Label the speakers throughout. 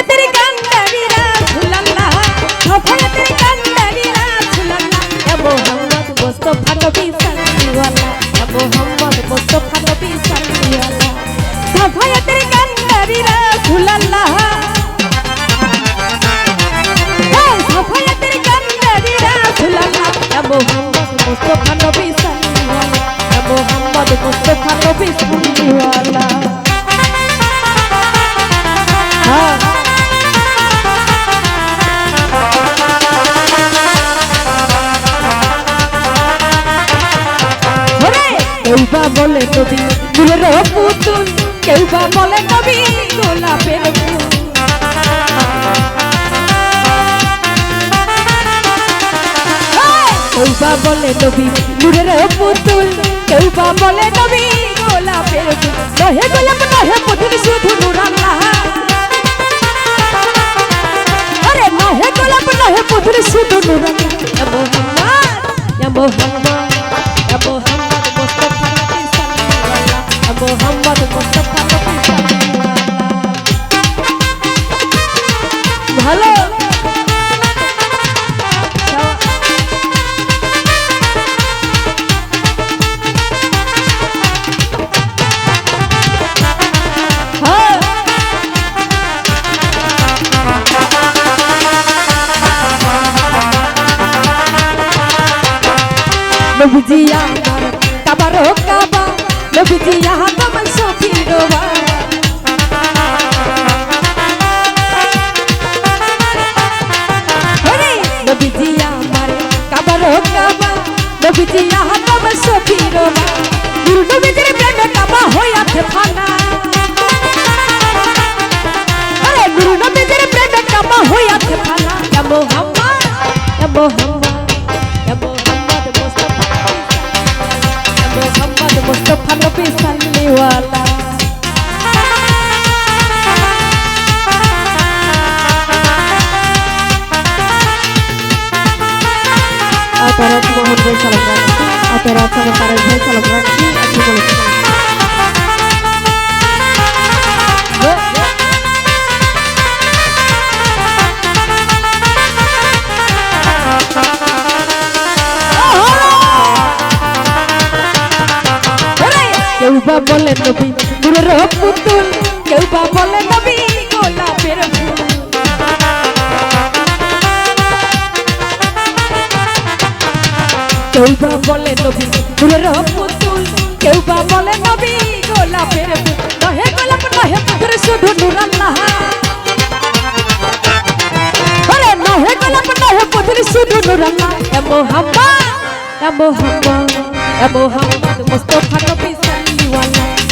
Speaker 1: সাফায়াতের কান্দারিরা ঝুলাল্লাহ সাফায়াতের কান্দারিরা ঝুলাল্লাহ এ বা বলে নবী গোলাপের ফুল। কেউ বা বলে নবী নূরের পুতুল কেউ বা বলে নবী গোলাপের ফুল। নহে গোলাপ, নহে পুতুল শুধু নূর আল্লাহ আরে নহে গোলাপ, নহে পুতুল শুধু নূর আল্লাহ ইয়া মোহাম্মদ মোহাম্মদ মোহাম্মদ মুস্তাফা মোহাম্মদ মুস্তাফা নবজিয়া আমার কাবারো কাবা, নবজিয়া তোমার সফিরোবা হরে নবজিয়া আমার কাবারো কাবা, নবজিয়া তোমার সফিরোবা গুরু নবীজির প্রেমে কাবা হইয়াছে ফানা। গুরু নবীজির প্রেমে কাবা হইয়াছে ফানা। মোহাম্মদ মোহাম্মদ। সাল্লিওয়ালা আপনারা মোহন ভাই সালাম রাখছি আপনারা আপনারা পারেশ ভাই সালাম রাখছি আপনি বলেছেন পুতুল কেউ বা বলে নবী গোলাপের ফুল। কেউ বা বলে নবী নূরের পুতুল, কেউ বা বলে নবী গোলাপের ফুল। নহে গোলাপ, নহে পুতুল শুধু নূর আল্লাহ। আরে নহে গোলাপ, নহে পুতুল শুধু নূর আল্লাহ। এ মোহাম্মদ এ মোহাম্মদ এ মোহাম্মদ মুস্তাফা নবী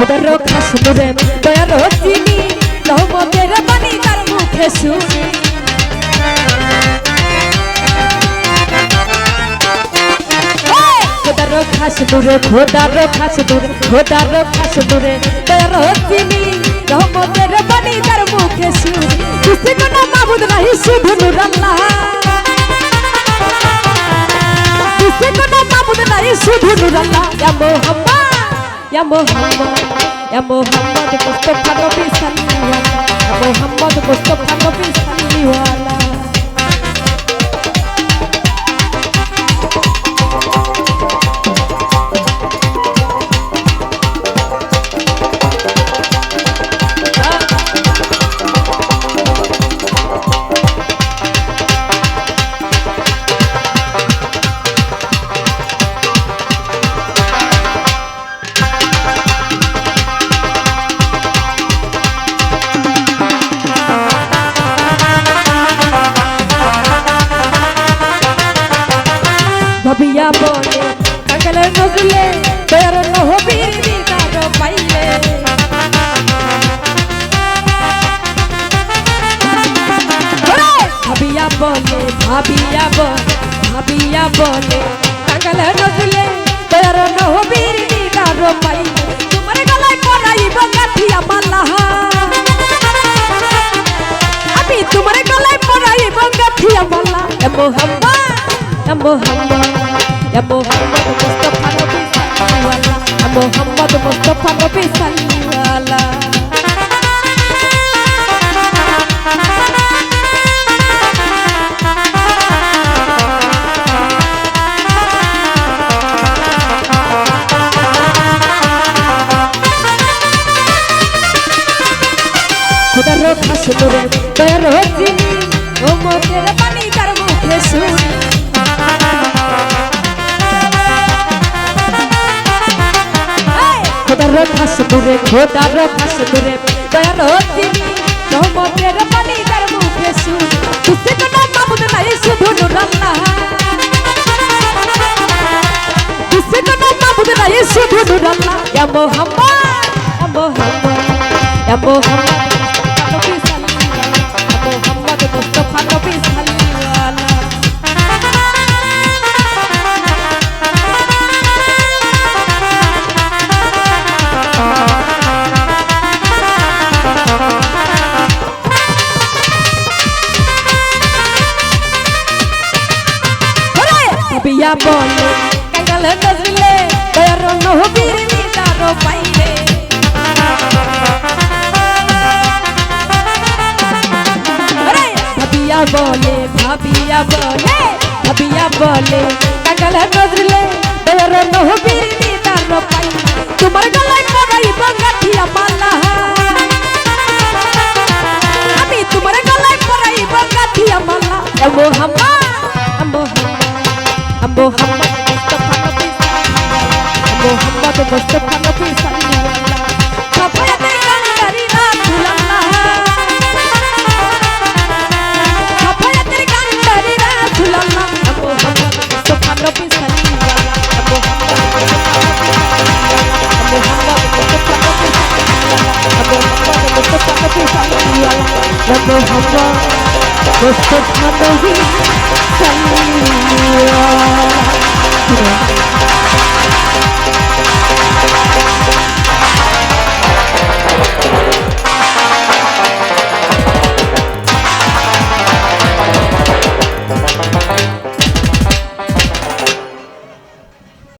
Speaker 1: খোদার খাস নুরে দয়ার চিনি রহমতের বাণী তার মুখে শুনি খোদার খাস নুরে খোদার খাস নুরে খোদার খাস নুরে দয়ার চিনি রহমতের বাণী তার মুখে শুনি খুশি কোন মাবুদ নাহি শুধু নূর আল্লাহ। খুশি কোন মাবুদ নাহি শুধু নূর আল্লাহ। ইয়া মোহাম্মদ ইয়া মোহাম্মদ। ইয়া মোহাম্মদ মুস্তাফা নবী সাল্লাল্লাহু ইয়া মোহাম্মদ মুস্তাফা নবী সাল্লাল্লাহু বনে কাকালে নজলে তোর নহবি তার পাইলে ভাবিয়া বলে ভাবিয়া বলে ভাবিয়া বলে কাকালে নজলে তোর নহবি তার পাইলে তোমার গলায় পরাইব কাঠিয়া মালা আমি তোমার গলায় পরাইব কাঠিয়া মালা মোহাম্মদ মোহাম্মদ। এ মোহাম্মদ এ মোহাম্মদ মুস্তাফা নবী সাল্লাল্লাহু এ মোহাম্মদ মুস্তাফা নবী সাল্লাল্লাহু খোদার রক্ষা সুন্দরে দয়ার চিনি ও মোদের পানি তার মুখে শুনি খোদার রক্ষা সুন্দরে খোদার সুন্দরে দয়ার চিনি ও মোদের পানি তার মুখে শুনি। তুসে কোনো মাবুদ নাই শুধু নুরাল্লাহ তুসে কোনো মাবুদ নাই শুধু নুরাল্লাহ ইয়া মোহাম্মদ ইয়া মোহাম্মদ ইয়া মোহাম্মদ। ভাবিয়া বলে ভাবিয়া বলে কাঙ্গাল নজলে দয়ার নহবীর দিদার পাইলে তোমার গলায় পরাইব গাঠিয়া মালা। আমি তোমার গলায় পরাইব গাঠিয়া মালা। এ মোহাম্মদ এ মোহাম্মদ এ মোহাম্মদ মুস্তাফা নবী সাল্লাল্লাহু মোহাম্মদ মুস্তাফা নবী সাল্লাল্লাহু মোহাম্মদ মুস্তাফা নবী সাল্লাল্লাহু